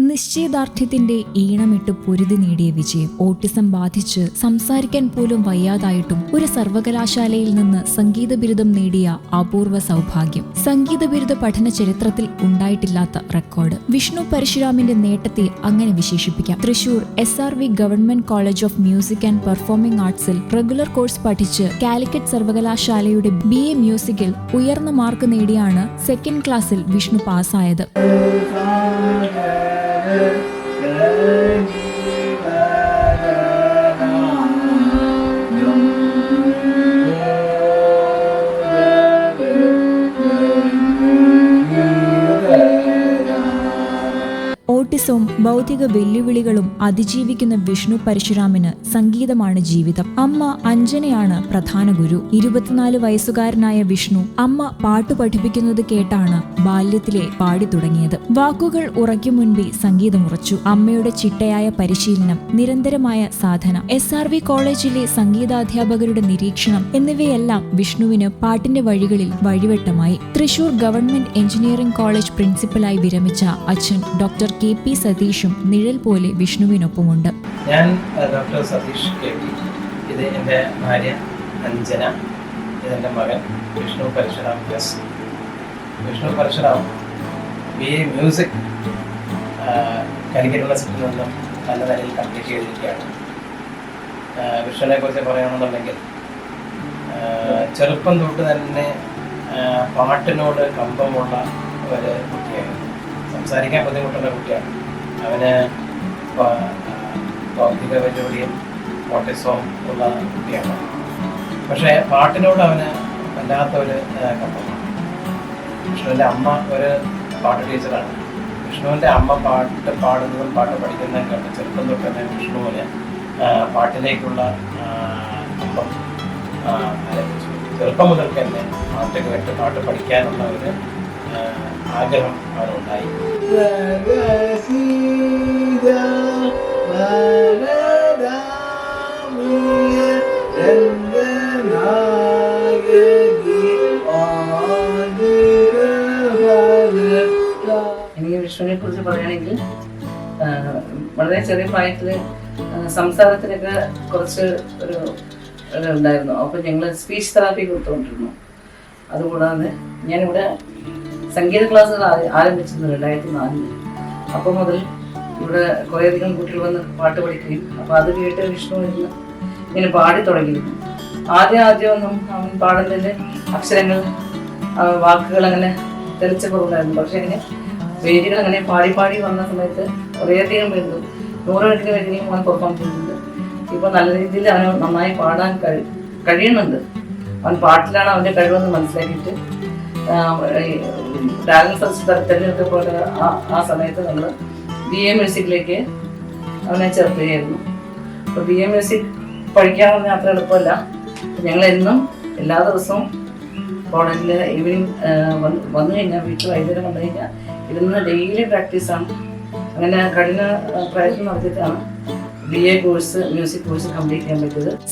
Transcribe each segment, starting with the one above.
നിശ്ചയദാർഢ്യത്തിന്റെ ഈണമിട്ട് പൊരുതി നേടിയ വിജയം ഓട്ടിസം ബാധിച്ച് സംസാരിക്കാൻ പോലും വയ്യാതായിട്ടും ഒരു സർവകലാശാലയിൽ നിന്ന് സംഗീത ബിരുദം നേടിയ അപൂർവ സൗഭാഗ്യം. സംഗീത ബിരുദ പഠന ചരിത്രത്തിൽ ഉണ്ടായിട്ടില്ലാത്ത റെക്കോർഡ്. വിഷ്ണു പരശുരാമിന്റെ നേട്ടത്തെ അങ്ങനെ വിശേഷിപ്പിക്കാം. Thrissur S R V government college of music and performing ആർട്സിൽ regular course പഠിച്ച് കാലിക്കറ്റ് സർവകലാശാലയുടെ ബി എ മ്യൂസിക്കിൽ ഉയർന്ന മാർക്ക് നേടിയാണ് സെക്കൻഡ് ക്ലാസ്സിൽ വിഷ്ണു പാസ്സായത്. Yeah. ഓട്ടിസവും ഭൗതിക വെല്ലുവിളികളും അതിജീവിക്കുന്ന വിഷ്ണു പരശുരാമിന് സംഗീതമാണ് ജീവിതം. അമ്മ അഞ്ജനയാണ് പ്രധാന ഗുരു. ഇരുപത്തിനാല് വയസ്സുകാരനായ വിഷ്ണു അമ്മ പാട്ടു പഠിപ്പിക്കുന്നത് കേട്ടാണ് ബാല്യത്തിലെ പാടി തുടങ്ങിയത്. വാക്കുകൾ ഉറയ്ക്കും മുൻപേ സംഗീതം ഉറച്ചു. അമ്മയുടെ ചിട്ടയായ പരിശീലനം നിരന്തരമായ സാധന എസ് ആർ വി കോളേജിലെ സംഗീതാധ്യാപകരുടെ നിരീക്ഷണം എന്നിവയെല്ലാം വിഷ്ണുവിന് പാട്ടിന്റെ വഴികളിൽ വഴിവെട്ടമായി. തൃശൂർ ഗവൺമെന്റ് എഞ്ചിനീയറിംഗ് കോളേജ് പ്രിൻസിപ്പലായി വിരമിച്ച അച്ഛൻ ഡോക്ടർ കെ പി സതീഷും നിഴൽ പോലെ വിഷ്ണുവിനൊപ്പമുണ്ട്. ഞാൻ ഡോക്ടർ സതീഷ് കെ ടി ഇത് എന്റെ ഭാര്യ അഞ്ജന ഇതെന്റെ മകൻ Vishnu Parasuram plus. Vishnu Parasuram B A music Calicut യൂണിവേഴ്സിറ്റിയിൽ നിന്നും നല്ല നിലയിൽ കംപ്ലീറ്റ് ചെയ്തിരിക്കുകയാണ്. വിഷ്ണുവിനെ കുറിച്ച് പറയുകയാണെന്നുണ്ടെങ്കിൽ ചെറുപ്പം തൊട്ട് തന്നെ പാട്ടിനോട് കമ്പമുള്ള ഒരു സംസാരിക്കാൻ ബുദ്ധിമുട്ടുള്ള കുട്ടിയാണ്. അവന് ഭൗതിക വെല്ലുവിളിയും ഓട്ടിസവും ഉള്ള കുട്ടിയാണ്. പക്ഷേ പാട്ടിനോട് അവന് വല്ലാത്ത ഒരു കമ്പമാണ്. വിഷ്ണുവിന്റെ അമ്മ ഒരു പാട്ട് ടീച്ചറാണ്. വിഷ്ണുവിന്റെ അമ്മ പാട്ട് പാടുന്നതും പാട്ട് പഠിക്കുന്നതും കണ്ട് ചെറുപ്പം തൊട്ട് തന്നെ വിഷ്ണുവിന് പാട്ടിലേക്കുള്ള കമ്പം ചെറുപ്പം മുതൽക്ക് തന്നെ പാട്ട് കേട്ട് പാട്ട് പഠിക്കാനുള്ള ഒരു ആഗ്രഹം അവനുണ്ടായി എനിക്ക് വിഷ്ണുവിനെ കുറിച്ച് പറയുകയാണെങ്കിൽ വളരെ ചെറിയ പ്രായത്തിൽ സംസാരത്തിനൊക്കെ കുറച്ച് ഒരു ഒരു ഉണ്ടായിരുന്നു. അപ്പോൾ ഞങ്ങൾ സ്പീച്ച് തെറാപ്പി കൊടുത്തുകൊണ്ടിരുന്നു. അതുകൂടാതെ ഞാനിവിടെ സംഗീത ക്ലാസ്സുകൾ ആരംഭിച്ചത് രണ്ടായിരത്തി നാലിൽ അപ്പം മുതൽ ഇവിടെ കുറേയധികം കുട്ടികൾ വന്ന് പാട്ട് പഠിക്കുകയും അപ്പോൾ അത് കേട്ട് വിഷ്ണു ഇന്ന് ഇങ്ങനെ പാടി തുടങ്ങിയിരുന്നു. ആദ്യം ആദ്യമൊന്നും അവൻ പാടുന്നതിന്റെ അക്ഷരങ്ങൾ വാക്കുകൾ അങ്ങനെ തെളിച്ച കുറവുണ്ടായിരുന്നു. പക്ഷെ ഇങ്ങനെ വേദികൾ അങ്ങനെ പാടി പാടി വന്ന സമയത്ത് കുറേയധികം വരുന്നു നൂറുകണക്കിന് വേദിയും അവൻ പെർഫോം ചെയ്യുന്നുണ്ട്. ഇപ്പോൾ നല്ല രീതിയിൽ അവന് നന്നായി പാടാൻ കഴി കഴിയുന്നുണ്ട്. അവൻ പാട്ടിലാണ് അവന്റെ കഴിവെന്ന് മനസ്സിലാക്കിയിട്ട് ടാലൻസ് പോലെ ആ സമയത്ത് നമ്മൾ ബി എ മ്യൂസിക്കിലേക്ക് അവനെ ചേർക്കുകയായിരുന്നു. അപ്പോൾ ബി എ മ്യൂസിക് പഠിക്കാൻ അത്ര എളുപ്പമല്ല. ഞങ്ങൾ എന്നും എല്ലാ ദിവസവും കോളേജിൽ ഈവനിങ് വന്നു കഴിഞ്ഞാൽ വീട്ടിൽ വൈകുന്നേരം വന്നു കഴിഞ്ഞാൽ ഇരുന്ന് ഡെയിലി പ്രാക്ടീസാണ് അങ്ങനെ കഠിന പ്രയത്നം നടത്തിയിട്ടാണ് കോഴ്സ് മ്യൂസിക് കോഴ്സ്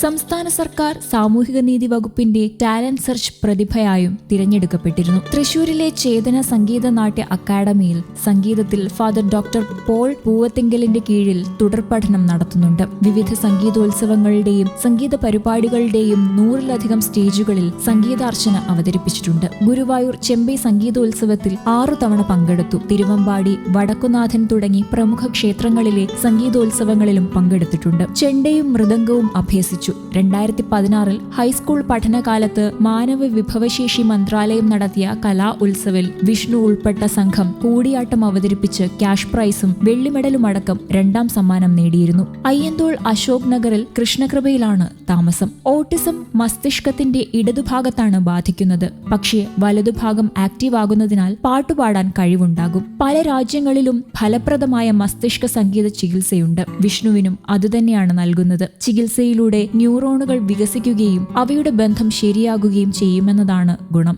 സംസ്ഥാന സർക്കാർ സാമൂഹിക നീതി വകുപ്പിന്റെ ടാലന്റ് സെർച്ച് പ്രതിഭയായും തിരഞ്ഞെടുക്കപ്പെട്ടിരുന്നു. തൃശൂരിലെ ചേതന സംഗീത നാട്യ അക്കാദമിയിൽ സംഗീതത്തിൽ ഫാദർ ഡോക്ടർ പോൾ പൂവത്തിങ്കലിന്റെ കീഴിൽ തുടർ പഠനം നടത്തുന്നുണ്ട്. വിവിധ സംഗീതോത്സവങ്ങളുടെയും സംഗീത പരിപാടികളുടെയും നൂറിലധികം സ്റ്റേജുകളിൽ സംഗീതാർച്ചന അവതരിപ്പിച്ചിട്ടുണ്ട്. ഗുരുവായൂർ ചെമ്പൈ സംഗീതോത്സവത്തിൽ ആറു തവണ പങ്കെടുത്തു. തിരുവമ്പാടി വടക്കുനാഥൻ തുടങ്ങി പ്രമുഖ ക്ഷേത്രങ്ങളിലെ സംഗീതോത്സവങ്ങളിലും പങ്കെടുത്തിട്ടുണ്ട്. ചെണ്ടയും മൃദംഗവും അഭ്യസിച്ചു. രണ്ടായിരത്തി പതിനാറിൽ ഹൈസ്കൂൾ പഠനകാലത്ത് മാനവ വിഭവശേഷി മന്ത്രാലയം നടത്തിയ കലാ ഉത്സവിൽ വിഷ്ണു ഉൾപ്പെട്ട സംഘം കൂടിയാട്ടം അവതരിപ്പിച്ച് ക്യാഷ് പ്രൈസും വെള്ളി മെഡലുമടക്കം രണ്ടാം സമ്മാനം നേടിയിരുന്നു. അയ്യന്തോൾ അശോക് നഗറിൽ കൃഷ്ണകൃപയിലാണ് താമസം. ഓട്ടിസം മസ്തിഷ്കത്തിന്റെ ഇടതുഭാഗത്താണ് ബാധിക്കുന്നത്. പക്ഷേ വലതുഭാഗം ആക്റ്റീവ് ആകുന്നതിനാൽ പാട്ടുപാടാൻ കഴിവുണ്ടാകും. പല രാജ്യങ്ങളിലും ഫലപ്രദമായ മസ്തിഷ്ക സംഗീത ചികിത്സയുണ്ട്. വിഷ്ണുവിനും അതുതന്നെയാണ് നൽകുന്നത്. ചികിത്സയിലൂടെ ന്യൂറോണുകൾ വികസിക്കുകയും അവയുടെ ബന്ധം ശരിയാകുകയും ചെയ്യുമെന്നതാണ് ഗുണം.